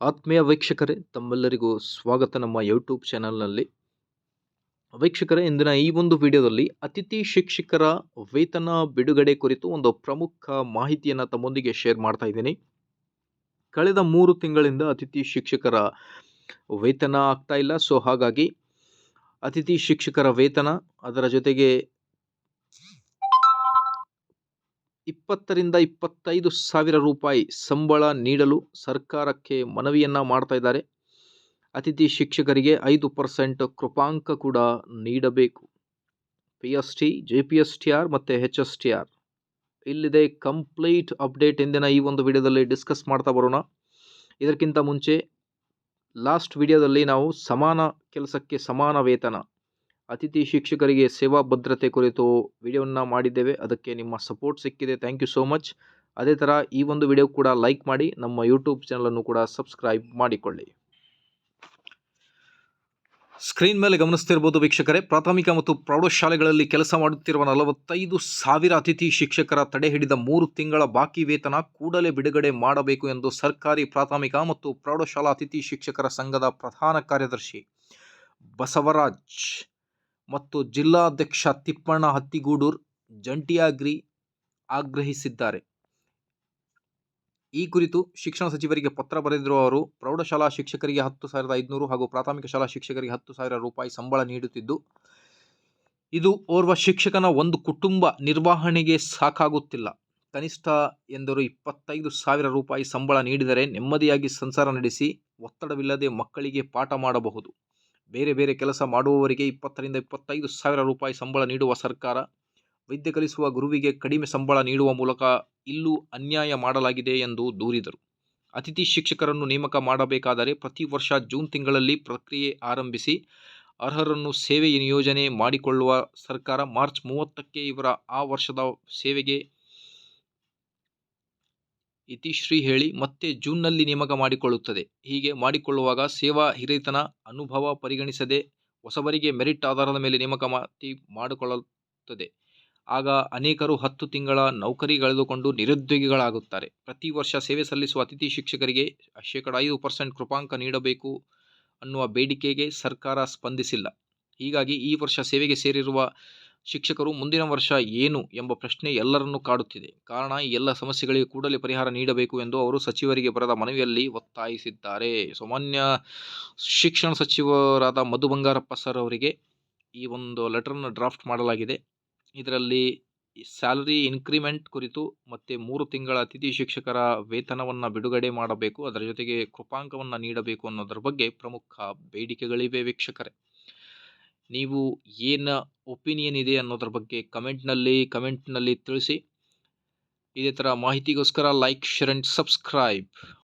ಆತ್ಮೀಯ ವೀಕ್ಷಕರೇ, ತಮ್ಮೆಲ್ಲರಿಗೂ ಸ್ವಾಗತ ನಮ್ಮ ಯೂಟ್ಯೂಬ್ ಚಾನಲ್ನಲ್ಲಿ ವೀಕ್ಷಕರೇ, ಇಂದಿನ ಈ ಒಂದು ವಿಡಿಯೋದಲ್ಲಿ ಅತಿಥಿ ಶಿಕ್ಷಕರ ವೇತನ ಬಿಡುಗಡೆ ಕುರಿತು ಒಂದು ಪ್ರಮುಖ ಮಾಹಿತಿಯನ್ನು ತಮ್ಮೊಂದಿಗೆ ಶೇರ್ ಮಾಡ್ತಾ ಇದ್ದೀನಿ. ಕಳೆದ ಮೂರು ತಿಂಗಳಿಂದ ಅತಿಥಿ ಶಿಕ್ಷಕರ ವೇತನ ಆಗ್ತಾ ಇಲ್ಲ. ಸೊ ಹಾಗಾಗಿ ಅತಿಥಿ ಶಿಕ್ಷಕರ ವೇತನ, ಅದರ ಜೊತೆಗೆ ಇಪ್ಪತ್ತರಿಂದ ಇಪ್ಪತ್ತೈದು ಸಾವಿರ ರೂಪಾಯಿ ಸಂಬಳ ನೀಡಲು ಸರ್ಕಾರಕ್ಕೆ ಮನವಿಯನ್ನು ಮಾಡ್ತಾ ಇದ್ದಾರೆ. ಅತಿಥಿ ಶಿಕ್ಷಕರಿಗೆ ಐದು ಪರ್ಸೆಂಟ್ ಕೃಪಾಂಕ ಕೂಡ ನೀಡಬೇಕು. P S T J P S T R ಮತ್ತು ಹೆಚ್ ಎಸ್ ಟಿ ಆರ್ ಇಲ್ಲಿದೆ ಕಂಪ್ಲೀಟ್ ಅಪ್ಡೇಟ್ ಎಂದಿನ ಈ ಒಂದು ವಿಡಿಯೋದಲ್ಲಿ ಡಿಸ್ಕಸ್ ಮಾಡ್ತಾ ಬರೋಣ. ಇದಕ್ಕಿಂತ ಮುಂಚೆ ಲಾಸ್ಟ್ ವಿಡಿಯೋದಲ್ಲಿ ನಾವು ಸಮಾನ ಕೆಲಸಕ್ಕೆ ಸಮಾನ ವೇತನ ಅತಿಥಿ ಶಿಕ್ಷಕರಿಗೆ ಸೇವಾ ಭದ್ರತೆ ಕುರಿತು ವಿಡಿಯೋವನ್ನು ಮಾಡಿದ್ದೇವೆ. ಅದಕ್ಕೆ ನಿಮ್ಮ ಸಪೋರ್ಟ್ ಸಿಕ್ಕಿದೆ. ಥ್ಯಾಂಕ್ ಯು ಸೋ ಮಚ್ ಅದೇ ಥರ ಈ ಒಂದು ವಿಡಿಯೋ ಕೂಡ ಲೈಕ್ ಮಾಡಿ, ನಮ್ಮ ಯೂಟ್ಯೂಬ್ ಚಾನಲನ್ನು ಕೂಡ ಸಬ್ಸ್ಕ್ರೈಬ್ ಮಾಡಿಕೊಳ್ಳಿ. ಸ್ಕ್ರೀನ್ ಮೇಲೆ ಗಮನಿಸ್ತಿರ್ಬೋದು ವೀಕ್ಷಕರೇ, ಪ್ರಾಥಮಿಕ ಮತ್ತು ಪ್ರೌಢಶಾಲೆಗಳಲ್ಲಿ ಕೆಲಸ ಮಾಡುತ್ತಿರುವ ನಲವತ್ತೈದು ಸಾವಿರ ಅತಿಥಿ ಶಿಕ್ಷಕರ ತಡೆ ಹಿಡಿದ ಮೂರು ತಿಂಗಳ ಬಾಕಿ ವೇತನ ಕೂಡಲೇ ಬಿಡುಗಡೆ ಮಾಡಬೇಕು ಎಂದು ಸರ್ಕಾರಿ ಪ್ರಾಥಮಿಕ ಮತ್ತು ಪ್ರೌಢಶಾಲಾ ಅತಿಥಿ ಶಿಕ್ಷಕರ ಸಂಘದ ಪ್ರಧಾನ ಕಾರ್ಯದರ್ಶಿ ಬಸವರಾಜ್ ಮತ್ತು ಜಿಲ್ಲಾಧ್ಯಕ್ಷ ತಿಪ್ಪಣ್ಣ ಹತ್ತಿಗೂಡೂರ್ ಜಂಟಿಯಾಗ್ರಿ ಆಗ್ರಹಿಸಿದ್ದಾರೆ. ಈ ಕುರಿತು ಶಿಕ್ಷಣ ಸಚಿವರಿಗೆ ಪತ್ರ ಬರೆದಿರುವ ಅವರು, ಪ್ರೌಢಶಾಲಾ ಶಿಕ್ಷಕರಿಗೆ ಹತ್ತು ಸಾವಿರದ ಐದುನೂರು ಹಾಗೂ ಪ್ರಾಥಮಿಕ ಶಾಲಾ ಶಿಕ್ಷಕರಿಗೆ ಹತ್ತು ಸಾವಿರ ರೂಪಾಯಿ ಸಂಬಳ ನೀಡುತ್ತಿದ್ದು, ಇದು ಓರ್ವ ಶಿಕ್ಷಕನ ಒಂದು ಕುಟುಂಬ ನಿರ್ವಹಣೆಗೆ ಸಾಕಾಗುತ್ತಿಲ್ಲ. ಕನಿಷ್ಠ ಎಂದರು ಇಪ್ಪತ್ತೈದು ಸಾವಿರ ರೂಪಾಯಿ ಸಂಬಳ ನೀಡಿದರೆ ನೆಮ್ಮದಿಯಾಗಿ ಸಂಸಾರ ನಡೆಸಿ ಒತ್ತಡವಿಲ್ಲದೆ ಮಕ್ಕಳಿಗೆ ಪಾಠ ಮಾಡಬಹುದು. ಬೇರೆ ಬೇರೆ ಕೆಲಸ ಮಾಡುವವರಿಗೆ ಇಪ್ಪತ್ತರಿಂದ ಇಪ್ಪತ್ತೈದು ಸಾವಿರ ರೂಪಾಯಿ ಸಂಬಳ ನೀಡುವ ಸರ್ಕಾರ, ವೈದ್ಯ ಕಲಿಸುವ ಗುರುವಿಗೆ ಕಡಿಮೆ ಸಂಬಳ ನೀಡುವ ಮೂಲಕ ಇಲ್ಲೂ ಅನ್ಯಾಯ ಮಾಡಲಾಗಿದೆ ಎಂದು ದೂರಿದರು. ಅತಿಥಿ ಶಿಕ್ಷಕರನ್ನು ನೇಮಕ ಮಾಡಬೇಕಾದರೆ ಪ್ರತಿ ವರ್ಷ ಜೂನ್ ತಿಂಗಳಲ್ಲಿ ಪ್ರಕ್ರಿಯೆ ಆರಂಭಿಸಿ, ಅರ್ಹರನ್ನು ಸೇವೆ ನಿಯೋಜನೆ ಮಾಡಿಕೊಳ್ಳುವ ಸರ್ಕಾರ ಮಾರ್ಚ್ ಮೂವತ್ತಕ್ಕೆ ಇವರ ಆ ವರ್ಷದ ಸೇವೆಗೆ ಇತಿಶ್ರೀ ಹೇಳಿ, ಮತ್ತೆ ಜೂನ್ನಲ್ಲಿ ನೇಮಕ ಮಾಡಿಕೊಳ್ಳುತ್ತದೆ. ಹೀಗೆ ಮಾಡಿಕೊಳ್ಳುವಾಗ ಸೇವಾ ಹಿರಿತನ ಅನುಭವ ಪರಿಗಣಿಸದೆ ಹೊಸಬರಿಗೆ ಮೆರಿಟ್ ಆಧಾರದ ಮೇಲೆ ನೇಮಕಾತಿ ಮಾಡಿಕೊಳ್ಳುತ್ತದೆ. ಆಗ ಅನೇಕರು ಹತ್ತು ತಿಂಗಳ ನೌಕರಿ ಕಳೆದುಕೊಂಡು ನಿರುದ್ಯೋಗಿಗಳಾಗುತ್ತಾರೆ. ಪ್ರತಿ ವರ್ಷ ಸೇವೆ ಸಲ್ಲಿಸುವ ಅತಿಥಿ ಶಿಕ್ಷಕರಿಗೆ ಶೇಕಡ ಐದು ಪರ್ಸೆಂಟ್ ಕೃಪಾಂಕ ನೀಡಬೇಕು ಅನ್ನುವ ಬೇಡಿಕೆಗೆ ಸರ್ಕಾರ ಸ್ಪಂದಿಸಿಲ್ಲ. ಹೀಗಾಗಿ ಈ ವರ್ಷ ಸೇವೆಗೆ ಸೇರಿರುವ ಶಿಕ್ಷಕರು ಮುಂದಿನ ವರ್ಷ ಏನು ಎಂಬ ಪ್ರಶ್ನೆ ಎಲ್ಲರನ್ನೂ ಕಾಡುತ್ತಿದೆ. ಕಾರಣ, ಈ ಎಲ್ಲ ಸಮಸ್ಯೆಗಳಿಗೆ ಕೂಡಲೇ ಪರಿಹಾರ ನೀಡಬೇಕು ಎಂದು ಅವರು ಸಚಿವರಿಗೆ ಬರೆದ ಮನವಿಯಲ್ಲಿ ಒತ್ತಾಯಿಸಿದ್ದಾರೆ. ಸಾಮಾನ್ಯ ಶಿಕ್ಷಣ ಸಚಿವರಾದ ಮಧು ಬಂಗಾರಪ್ಪ ಸರ್ ಅವರಿಗೆ ಈ ಒಂದು ಲೆಟರನ್ನು ಡ್ರಾಫ್ಟ್ ಮಾಡಲಾಗಿದೆ. ಇದರಲ್ಲಿ ಸ್ಯಾಲರಿ ಇನ್ಕ್ರಿಮೆಂಟ್ ಕುರಿತು ಮತ್ತು ಮೂರು ತಿಂಗಳ ಅತಿಥಿ ಶಿಕ್ಷಕರ ವೇತನವನ್ನು ಬಿಡುಗಡೆ ಮಾಡಬೇಕು. ಅದರ ಜೊತೆಗೆ ಕೃಪಾಂಕವನ್ನು ನೀಡಬೇಕು ಅನ್ನೋದರ ಬಗ್ಗೆ ಪ್ರಮುಖ ಬೇಡಿಕೆಗಳಿವೆ ವೀಕ್ಷಕರೇ. ನೀವು ಏನು ಒಪಿನಿಯನ್ ಇದೆ ಅನ್ನೋದ್ರ ಬಗ್ಗೆ ಕಮೆಂಟ್ನಲ್ಲಿ ಕಮೆಂಟ್ನಲ್ಲಿ ತಿಳಿಸಿ. ಇದೇ ಥರ ಮಾಹಿತಿಗೋಸ್ಕರ ಲೈಕ್ ಶೇರ್ ಆ್ಯಂಡ್ ಸಬ್ಸ್ಕ್ರೈಬ್